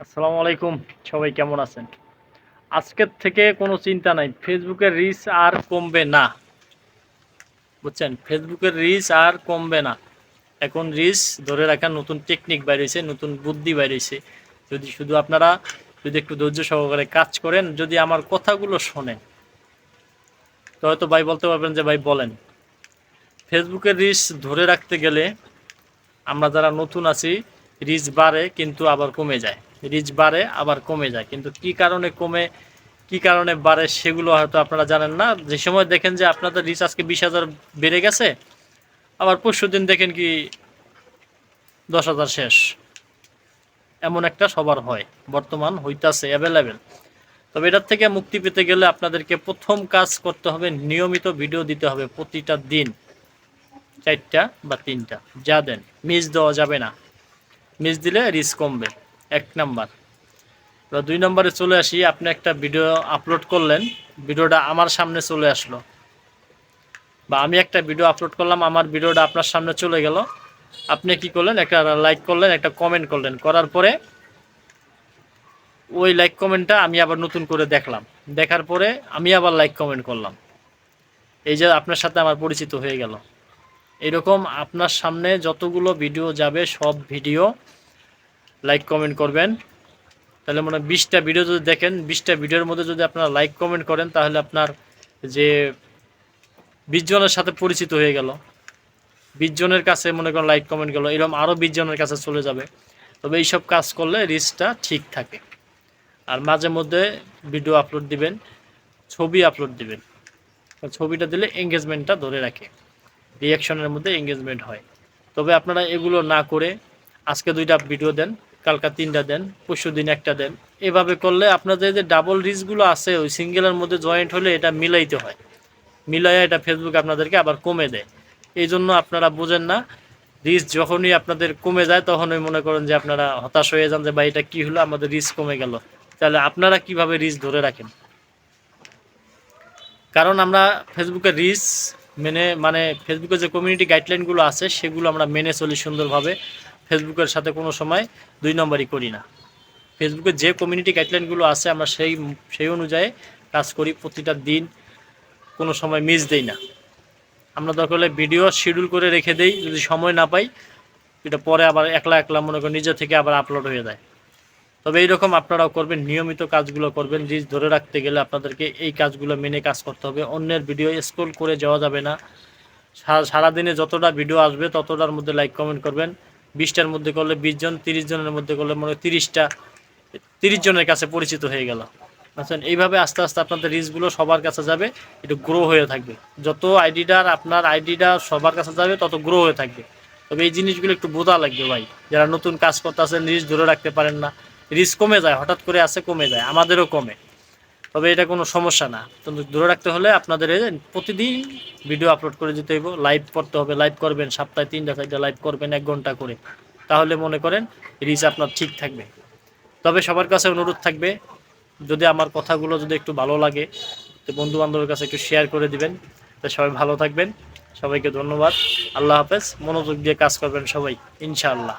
আসসালামু আলাইকুম। সবাই কেমন আছেন? আজকের থেকে কোনো চিন্তা নাই। ফেসবুকের রিচ আর কমবে না। বুঝছেন? ফেসবুকের রিচ আর কমবে না। এখন রিচ ধরে রাখার নতুন টেকনিক বাইরেছে, নতুন বুদ্ধি বাইরেছে। যদি শুধু আপনারা, যদি একটু ধৈর্য সহকারে কাজ করেন, যদি আমার কথাগুলো শোনেন, তো হয়তো ভাই বলতে পারবেন যে, ভাই, বলেন। ফেসবুকের রিচ ধরে রাখতে গেলে আমরা যারা নতুন আছি, রিচ বাড়ে কিন্তু আবার কমে যায়। রিচ বাড়ে, আবার কমে যায়। কিন্তু কি কারণে কমে, কি কারণে বাড়ে সেগুলো হয়তো আপনারা জানেন না। যে সময় দেখেন যে আপনাদের রিচ আজকে বিশ হাজার বেড়ে গেছে, আবার পরশু দিন দেখেন কি দশ হাজার শেষ। এমন একটা সবার হয়, বর্তমান হইতাছে অ্যাভেলেবেল তবে এটার থেকে মুক্তি পেতে গেলে আপনাদেরকে প্রথম কাজ করতে হবে, নিয়মিত ভিডিও দিতে হবে প্রতিটা দিন। চারটা বা তিনটা, যা দেন। মিস দেওয়া যাবে না। মিস দিলে রিস্ক কমবে। এক নাম্বার। এবার দুই নম্বরে চলে আসি, আপনি একটা ভিডিও আপলোড করলেন, ভিডিওটা আমার সামনে চলে আসলো। বা আমি একটা ভিডিও আপলোড করলাম, আমার ভিডিওটা আপনার সামনে চলে গেল। আপনি কি করলেন? একটা লাইক করলেন, একটা কমেন্ট করলেন। করার পরে ওই লাইক কমেন্টটা আমি আবার নতুন করে দেখলাম। দেখার পরে আমি আবার লাইক কমেন্ট করলাম। এই যে আপনার সাথে আমার পরিচিত হয়ে গেল। এরকম আপনার সামনে যতগুলো ভিডিও যাবে, সব ভিডিও লাইক কমেন্ট করবেন। তাহলে মনে হয় বিশটা ভিডিও যদি দেখেন, বিশটা ভিডিওর মধ্যে যদি আপনারা লাইক কমেন্ট করেন, তাহলে আপনার যে বিশ জনের সাথে পরিচিত হয়ে গেল। বিশ জনের কাছে মনে করেন লাইক কমেন্ট গেল। এরকম আরও বিশ জনের কাছে চলে যাবে। তবে এইসব কাজ করলে রিচটা ঠিক থাকে। আর মাঝে মধ্যে ভিডিও আপলোড দিবেন, ছবি আপলোড দিবেন। ছবিটা দিলে এঙ্গেজমেন্টটা ধরে রাখে। রিয়াকশনের মধ্যে এঙ্গেজমেন্ট হয়। তবে আপনারা এগুলো না করে আজকে দুইটা ভিডিও দেন। কালকা তিনটা দেন, পরশু দিন একটা দেন। এভাবে করলে আপনাদের যে ডাবল রিচগুলো আছে, ওই সিঙ্গেলের মধ্যে জয়েন্ট হলে এটা মিলাইতে হয়। মিলাইয়া এটা ফেসবুক আপনাদেরকে আবার কমে দেয়। এই জন্য আপনারা বোঝেন না রিচ যখনই আপনাদের কমে যায়, তখনই মনে করেন যে আপনারা হতাশ হয়ে যান যে, ভাই, এটা কী হলো? আমাদের রিচ কমে গেল। তাহলে আপনারা কীভাবে রিচ ধরে রাখেন? কারণ আমরা ফেসবুকে রিচ মেনে মানে ফেসবুকে যে কমিউনিটি গাইডলাইনগুলো আছে, সেগুলো আমরা মেনে চলি সুন্দরভাবে। ফেসবুকের সাথে কোনো সময় দুই নম্বরই করি না। ফেসবুকের যে কমিউনিটি গাইডলাইনগুলো আছে, আমরা সেই সেই অনুযায়ী কাজ করি, প্রতিটা দিন কোনো সময় মিস দেই না। আমরা দরকার হলে ভিডিও শিডিউল করে রেখে দেই, যদি সময় না পাই, এটা পরে আবার একলা একলা মনে করি নিজে থেকে আবার আপলোড হয়ে যায়। তবে এইরকম আপনারাও করবেন, নিয়মিত কাজগুলো করবেন রিচ ধরে রাখতে গেলে আপনাদেরকে এই কাজগুলো মেনে কাজ করতে হবে। অন্যের ভিডিও স্ক্রোল করে যাওয়া যাবে না। সারাদিনে যতটা ভিডিও আসবে, ততটার মধ্যে লাইক কমেন্ট করবেন। বিশটার মধ্যে করলে বিশ জন, তিরিশ জনের মধ্যে করলে মনে হয় তিরিশটা, তিরিশ জনের কাছে পরিচিত হয়ে গেল। বুঝছেন এইভাবে আস্তে আস্তে আপনাদের রিচগুলো সবার কাছে যাবে, একটু গ্রো হয়ে থাকবে। যত আইডিটার আপনার আইডিটা সবার কাছে যাবে, তত গ্রো হয়ে থাকবে। তবে এই জিনিসগুলো একটু বোঝা লাগবে ভাই। যারা নতুন কাজ করতে আসেন রিচ ধরে রাখতে পারেন না। রিস্ক কমে যায়, হঠাৎ করে আসে, কমে যায়। আমাদেরও কমে। তবে এটা কোনো সমস্যা না। কিন্তু ধরে রাখতে হলে আপনাদের প্রতিদিন ভিডিও আপলোড করে দিতে হইব। লাইভ করতে হবে লাইভ করবেন, সপ্তাহে তিনটা, চারটা লাইভ করবেন এক ঘণ্টা করে। তাহলে মনে করেন রিচ আপনার ঠিক থাকবে। তবে সবার কাছে অনুরোধ থাকবে, যদি আমার কথাগুলো যদি একটু ভালো লাগে, তো বন্ধু বান্ধবের কাছে একটু শেয়ার করে দিবেন। তো সবাই ভালো থাকবেন। সবাইকে ধন্যবাদ। আল্লাহ হাফেজ। মনোযোগ দিয়ে কাজ করবেন সবাই, ইনশাআল্লাহ।